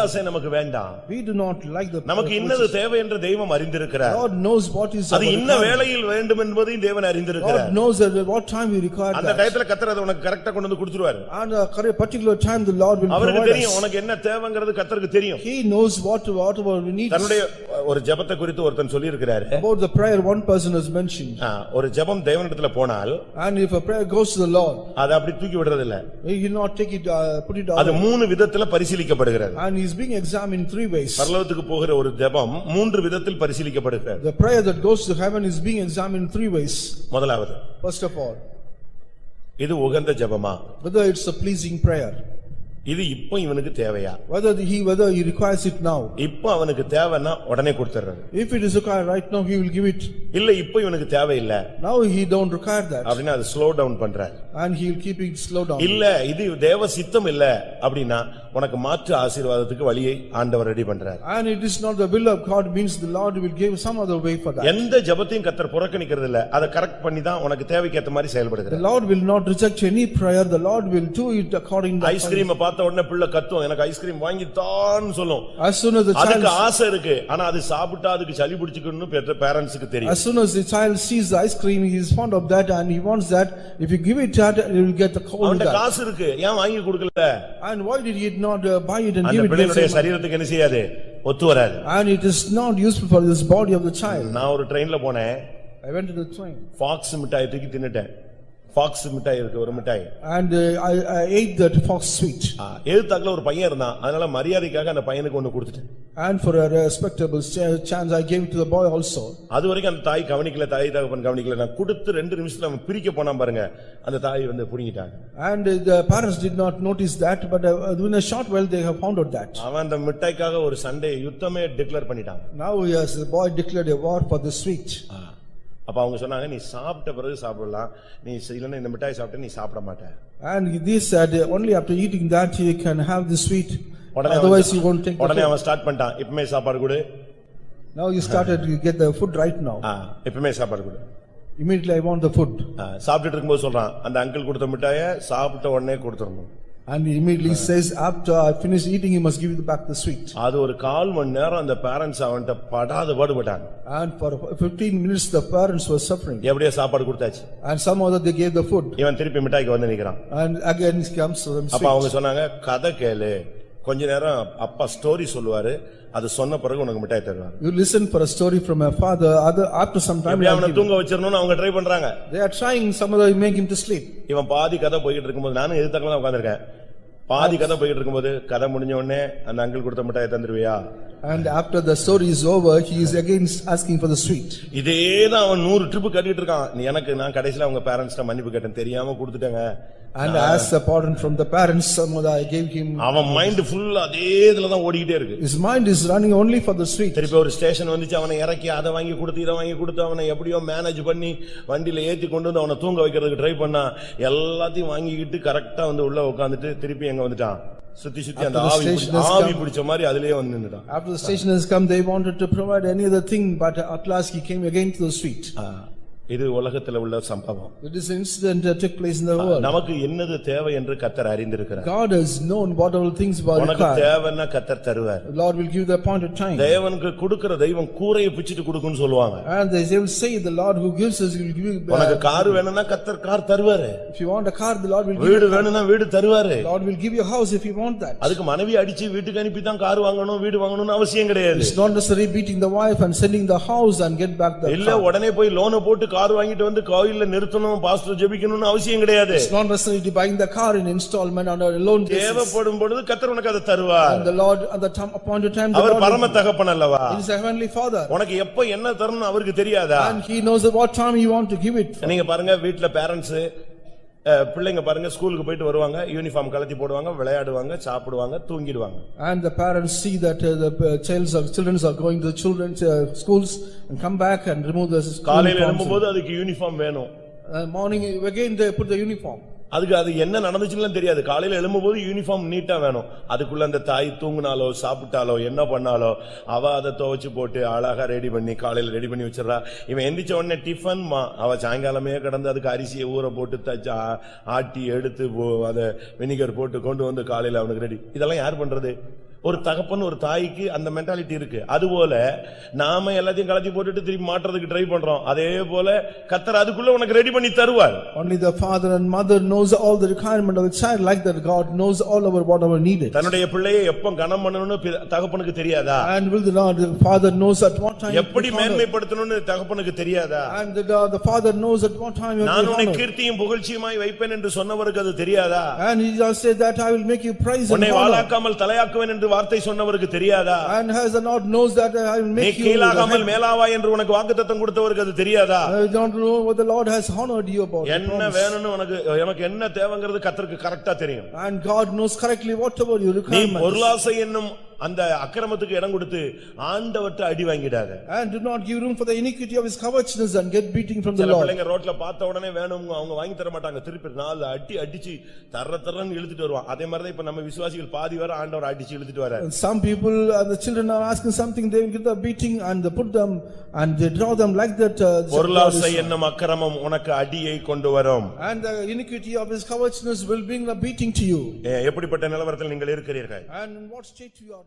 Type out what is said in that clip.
பேராசை நமக்கு வேண்டாம் We do not like the. நமக்கு இன்னது தேவை என்று தெய்வம் அறிந்திருக்கிறார் God knows what is. அது இன்ன. வேளையில் வேண்டும் என்பதையும் தேவன் அறிந்திருக்கிறார் God knows at what time we require அந்த. டயத்துல கத்தர் அதை உனக்கு கரெக்டா கொண்டு வந்து கொடுத்துருவாரு And a correct particular time the Lord will அவருக்கு தெரியும். உனக்கு என்ன தேவைங்கிறது கத்தருக்கு தெரியும் He knows what, whatever we need. தன்னுடைய ஒரு ஜெபத்தை குறித்து ஒருத்தன் சொல்லி இருக்கிறாரு About the prayer, one person has mentioned. ஒரு ஜெபம் தேவனிடத்துல போனால் And if a prayer goes to the Lord, அதை அப்படி தூக்கி விடுறது இல்ல he will not take it, uh, put it அது down. மூணு விதத்துல பரிசீலிக்கப்படுகிறது And he is being examined three ways. பரலோகத்துக்கு போகிற ஒரு ஜெபம் மூன்று விதத்தில் பரிசீலிக்கப்படுகிறது The prayer that goes to heaven is being examined three ways. முதலாவது First of all, இது உகந்த ஜெபமா whether it's a pleasing prayer, இது இப்போ இவனுக்கு தேவையா whether he, whether he requires it now. இப்போ அவனுக்கு தேவைன்னா உடனே கொடுத்துறது If it is required right now, he will give it. இல்ல இப்போ இவனுக்கு தேவையில்லை Now he don't require that. அப்படின்னா அது ஸ்லோ டவுன் பண்றாரு And he will keep it slow down. இல்ல இது தேவ சித்தம் இல்ல அப்படின்னா உனக்கு மாற்று ஆசீர்வாதத்துக்கு வழியை ஆண்டவர் ரெடி பண்றாரு And it is not the will of God means the Lord will give some other way for that. எந்த ஜெபத்தையும் கத்தர் புறக்கணிக்கிறது இல்ல அதை கரெக்ட் பண்ணி தான் உனக்கு தேவைக்கு ஏத்த மாதிரி The செயல்படுகிறார் Lord will not reject any prayer, the Lord will do it according to. Ice cream பார்த்த உடனே பிள்ளை கத்தும் எனக்கு ஐஸ்கிரீம் வாங்கி தான் சொல்லும் As soon as the அதுக்கு child, ஆசை இருக்கு ஆனா அது சாப்பிட்டா அதுக்கு சளி பிடிச்சுக்கணும்னு பெற்ற பேரண்ட்ஸுக்கு தெரியும் as soon as the child sees the ice cream, he is fond of that and he wants that. If you give it that, he will get the cold with அவன்கிட்ட that. காசு இருக்கு ஏன் வாங்கி கொடுக்கல And why did he not uh, buy it and அந்த give it? to him? சரீரத்துக்கு என்ன செய்யாது ஒத்து வராது And it is not useful for this body of the child. நான் ஒரு ட்ரெயின்ல போனேன் I went to the train ஃபாக்ஸ் மிட்டாய் தூக்கி தின்னுட்டேன் ஃபாக்ஸ் மிட்டாய் இருக்கு ஒரு மிட்டாய் and uh, I I ate that fox sweet. எதிர்த்தாக்குல ஒரு பையன் இருந்தான் அதனால மரியாதைக்காக அந்த பையனுக்கு ஒண்ணு கொடுத்துட்டேன் And for a respectable ch- chance, I gave it to the boy also. அது வரைக்கும் அந்த தாய் கவனிக்கல தாய் தகப்பன் கவனிக்கல நான் கொடுத்து ரெண்டு நிமிஷத்துல அவன் பிரிக்க போனான் பாருங்க அந்த தாய் வந்து புடுங்கிட்டாங்க And uh, the parents did not notice that, but uh, within a short while they have found out that. அவன் அந்த மிட்டாய்க்காக ஒரு சண்டே யுத்தமே டிக்ளேர் பண்ணிட்டான் Now yes, the boy declared a war for the sweet. அப்ப அவங்க சொன்னாங்க நீ சாப்பிட்ட பிறகு சாப்பிடலாம் நீ இல்லைன்னா இந்த மிட்டாய் சாப்பிட்டு நீ சாப்பிட மாட்ட And they said uh, only after eating that you can have the sweet. உடனே Otherwise you won't take the உடனே food. அவன் ஸ்டார்ட் பண்ணிட்டான் இப்பமே சாப்பாடு கொடு Now you started, you get the food right now. ஆ, இப்பமே சாப்பாடு கொடு Immediately I want the food. ஆ, சாப்பிட்டுட்டு இருக்கும்போது சொல்றான் அந்த அங்கிள் கொடுத்த மிட்டாய சாப்பிட்ட உடனே கொடுத்துடணும் And he immediately says, after I finish eating, you must give it back the sweet. அது ஒரு கால் மணி நேரம் அந்த பேரண்ட்ஸ் அவன்கிட்ட படாத பாடுபட்டாங்க And for fifteen minutes, the parents were suffering. எப்படியோ சாப்பாடு கொடுத்தாச்சு And somehow that they gave the food. இவன் திருப்பி மிட்டாய்க்கு வந்து நிக்கிறான் And again it comes to them அப்ப sweet. அவங்க சொன்னாங்க கதை கேளு கொஞ்ச நேரம் அப்பா ஸ்டோரி சொல்லுவாரு அது சொன்ன பிறகு உனக்கு மிட்டாய் தருவாரு You listen for a story from a father, other, after some time, எப்படி I'll அவனை. தூங்க வச்சிரணும்னு அவங்க ட்ரை பண்றாங்க they are trying some other, make him to sleep. இவன் பாதி கதை போய்கிட்டு இருக்கும்போது நானும் எதிர்த்தாக்கலாம் தான் உட்கார்ந்திருக்கேன் பாதி கதை போய்கிட்டு இருக்கும்போது கதை முடிஞ்ச உடனே அந்த அங்கிள் கொடுத்த மிட்டாயை தந்துருவியா? And after the story is over, he is again asking for the sweet. இதேதான் அவன் நூறு ட்ரிப் கட்டிட்டு இருக்கான். எனக்கு நான் கடைசியில அவங்க பேரண்ட்ஸ்ட மன்னிப்பு கேட்டேன். தெரியாம கொடுத்துட்டேங்க. And as a pardon from the parents, some I gave him, அவன் மைண்ட் ஃபுல்லா அதே இதுலதான் ஓடிக்கிட்டே இருக்கு. His mind is running only for the sweet. திருப்பி ஒரு ஸ்டேஷன் வந்துச்சு அவனை இறக்கி அதை வாங்கி கொடுத்து இதை வாங்கி கொடுத்து அவனை எப்படியோ மேனேஜ் பண்ணி வண்டியில ஏத்தி கொண்டு வந்து அவனை தூங்க வைக்கிறதுக்கு ட்ரை பண்ணா எல்லாத்தையும் வாங்கிக்கிட்டு கரெக்டா வந்து உள்ள உட்காந்துட்டு திருப்பி எங்க வந்துட்டான் சுத்தி சுத்தி அந்த After the ஆவி பிடிச்ச- station has ஆவி come- பிடிச்ச மாதிரி அதுலயே வந்து நின்னுட்டான் After the station has come, they wanted to provide any other thing, but at last he came again to the sweet. இது உலகத்துல உள்ள சம்பவம் It is an incident that took place in the world. நமக்கு என்னது தேவை என்று கத்தர் அறிந்திருக்கிறார் God has known what all things were உனக்கு required. தேவைன்னா கத்தர் தருவார் The Lord will give the appointed time. தேவனுக்கு கொடுக்கிற தெய்வம் கூரையை பிச்சிட்டு கொடுக்குன்னு சொல்லுவாங்க And they will say, the Lord who gives us will give you. உனக்கு uh, கார் வேணும்னா கத்தர் கார் தருவாரு If you want a car, the Lord will give வீடு. வேணும்னா வீடு தருவாரு The Lord will give you a house if you want that. அதுக்கு மனைவி அடிச்சு வீட்டுக்கு அனுப்பி தான் கார் வாங்கணும் வீடு வாங்கணும்னு அவசியம் கிடையாது It's not necessary beating the wife and sending the house and get back the இல்ல car. உடனே போய் லோனை போட்டு கார் வாங்கிட்டு வந்து கோயில்ல நிறுத்தணும் பாஸ்டர் ஜெபிக்கணும்னு அவசியம் கிடையாது It's not necessary to buying the car in installment on a loan basis. தேவைப்படும் பொழுது கத்தர் உனக்கு அதை தருவார் And the Lord, at the time, appointed time, the our Lord பரம தகப்பன் அல்லவா He is a heavenly father. உனக்கு எப்ப என்ன தரணும் அவருக்கு தெரியாதா And he knows at what time you want to give it. நீங்க பாருங்க வீட்ல பேரண்ட்ஸ் பிள்ளைங்க பாருங்க ஸ்கூலுக்கு போயிட்டு வருவாங்க யூனிஃபார்ம் கலத்தி போடுவாங்க விளையாடுவாங்க சாப்பிடுவாங்க தூங்கிடுவாங்க And the parents see that uh, the uh, children are, children are going to the children's uh, schools and come back and remove the காலையில. எழும்பும்போது அதுக்கு யூனிஃபார்ம் வேணும் Uh, Morning, again they put the uniform. அதுக்கு அது என்ன நடந்துச்சுன்னு தெரியாது. காலையில் எழும்பும்போது uniform நீட்டாக வேணும். அதுக்குள்ள அந்த தாய் தூங்கினாலோ சாப்பிட்டாலோ என்ன பண்ணாலோ அவள் அதை துவைச்சு போட்டு அழகாக ரெடி பண்ணி காலையில் ரெடி பண்ணி வச்சிடறா. இவன் எந்திரிச்ச உடனே டிஃபன் மா அவள் சாயங்காலமே கிடந்து அதுக்கு அரிசியை ஊற போட்டு தச்சு ஆட்டி எடுத்து அதை வினிகர் போட்டு கொண்டு வந்து காலையில் அவனுக்கு ரெடி இதெல்லாம் யார் பண்ணுறது ஒரு தகப்பன் ஒரு தாய்க்கு அந்த மென்டாலிட்டி இருக்கு அதுபோல நாம எல்லாத்தையும் கலத்தி போட்டுட்டு திருப்பி மாட்டுறதுக்கு ட்ரை பண்றோம் அதே போல கத்தர் அதுக்குள்ள உனக்கு ரெடி பண்ணி தருவார் Only the father and mother knows all the requirement of the child, like that God knows all about whatever needed. தன்னுடைய பிள்ளையை எப்ப கனம் பண்ணணும்னு தகப்பனுக்கு தெரியாதா And will the Lord, the father knows at what time. எப்படி. மேன்மைப்படுத்தணும்னு தகப்பனுக்கு தெரியாதா And the, God- the father knows at what time நான் உன்னை. கீர்த்தியும் புகழ்ச்சியுமாய் வைப்பேன் என்று சொன்னவருக்கு அது தெரியாதா And he just said that I will make you praise and உன்னை. வாழாக்காமல் தலையாக்குவேன் என்று வார்த்தை சொன்னவருக்கு தெரியாதா And as the Lord knows that I will நீ make you. கீழாகாமல். மேலாவா என்று உனக்கு வாக்குத்தத்தம் கொடுத்தவருக்கு அது தெரியாதா I don't know what the Lord has honored you about. என்ன. வேணும்னு உனக்கு எனக்கு என்ன தேவைங்கிறது கத்தருக்கு கரெக்டா தெரியும் And God knows correctly whatever your நீ requirement. is. பொருளாசை என்னும் அந்த அக்கிரமத்துக்கு இடம் கொடுத்து ஆண்டவர்ட்ட அடி வாங்கிடாத And do not give room for the iniquity of his covetousness and get beating from the Lord. பிள்ளைங்க ரோட்ல பார்த்த உடனே வேணும் அவங்க வாங்கி தர மாட்டாங்க திருப்பி நாலு அடி அடிச்சு தர்ற தர்றன்னு இழுத்துட்டு வருவான் அதே மாதிரிதான் இப்ப நம்ம விசுவாசிகள் பாதி வர ஆண்டவர் அடிச்சு இழுத்துட்டு வர And some people, uh, the children are asking something, they will get the beating and they put them and they draw them like that. uh, பொருளாசை என்னும் அக்கிரமம் உனக்கு அடியை கொண்டு வரும் And the iniquity of his covetousness will bring a beating to you. ஏ, எப்படிப்பட்ட நிலவரத்தில் நீங்கள் இருக்கிறீர்கள் And in what state you are